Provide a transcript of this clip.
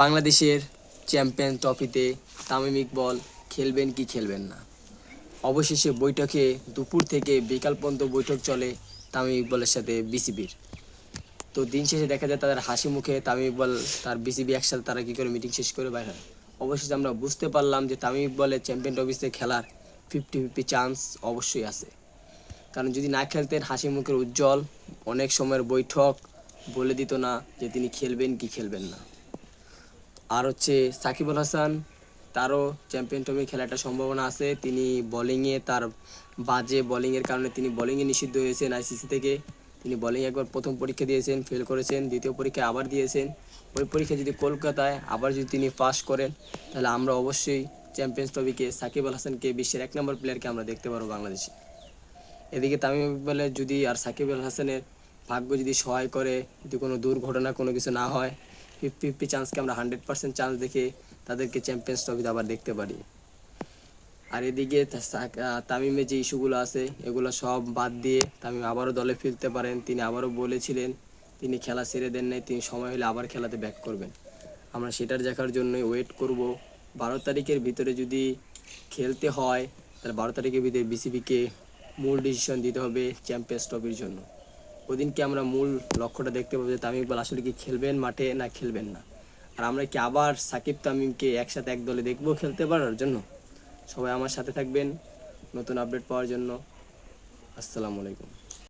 বাংলাদেশের চ্যাম্পিয়ন ট্রফিতে তামিম ইকবল খেলবেন কি খেলবেন না। অবশেষে বৈঠকে দুপুর থেকে বিকাল পর্যন্ত বৈঠক চলে তামিম ইকবলের সাথে বিসিবির। তো দিন শেষে দেখা যায় তাদের হাসি মুখে তামিম ইকবল তার বিসিবি একসাথে তারা কী করে মিটিং শেষ করে বাইরে হয়। অবশেষে আমরা বুঝতে পারলাম যে তামিম ইকবলের চ্যাম্পিয়ন ট্রফিতে খেলার ফিফটি ফিফটি চান্স অবশ্যই আছে। কারণ যদি না খেলতেন হাসি মুখের উজ্জ্বল, অনেক সময়ের বৈঠক বলে দিত না যে তিনি খেলবেন কি খেলবেন না। আর হচ্ছে সাকিব আল হাসান, তারও চ্যাম্পিয়ন ট্রফি খেলার একটা সম্ভাবনা আছে। তিনি বোলিংয়ে তার বাজে বোলিংয়ের কারণে তিনি বোলিংয়ে নিষিদ্ধ হয়েছেন আইসিসি থেকে। তিনি বোলিং একবার প্রথম পরীক্ষা দিয়েছেন ফেল করেছেন, দ্বিতীয় পরীক্ষা আবার দিয়েছেন। ওই পরীক্ষা যদি কলকাতায় আবার যদি তিনি পাস করেন, তাহলে আমরা অবশ্যই চ্যাম্পিয়ন্স ট্রফিকে সাকিব আল হাসানকে, বিশ্বের এক নম্বর প্লেয়ারকে আমরা দেখতে পারব বাংলাদেশে। এদিকে তামিম ইকবালের যদি আর সাকিব আল হাসানের ভাগ্য যদি সহায় করে, যদি কোনো দুর্ঘটনা কোনো কিছু না হয় ফিফটি ফিফটি চান্সকে আমরা হান্ড্রেড পার্সেন্ট চান্স দেখে তাদেরকে চ্যাম্পিয়ন্স ট্রফিতে আবার দেখতে পারি। আর এদিকে তামিমের যে ইস্যুগুলো আছে, এগুলো সব বাদ দিয়ে তামিম আবারও দলে ফিরতে পারেন। তিনি আবারও বলেছিলেন, তিনি খেলা ছেড়ে দেন নাই, তিনি সময় হলে আবার খেলাতে ব্যাক করবেন। আমরা সেটার দেখার জন্যই ওয়েট করব। বারো তারিখের ভিতরে যদি খেলতে হয়, তাহলে বারো তারিখের ভিতরে বিসিবিকে মূল ডিসিশন দিতে হবে চ্যাম্পিয়ন্স ট্রফির জন্য। ওদিনকে আমরা মূল লক্ষ্যটা দেখতে পাবো যে তামিম ইকবাল আসলে কি খেলবেন মাঠে না খেলবেন না। আর আমরা কি আবার সাকিব তামিমকে একসাথে এক দলে দেখব খেলতে পারার জন্য? সবাই আমার সাথে থাকবেন। নতুন আপডেট পাওয়ার জন্য। আসসালামু আলাইকুম।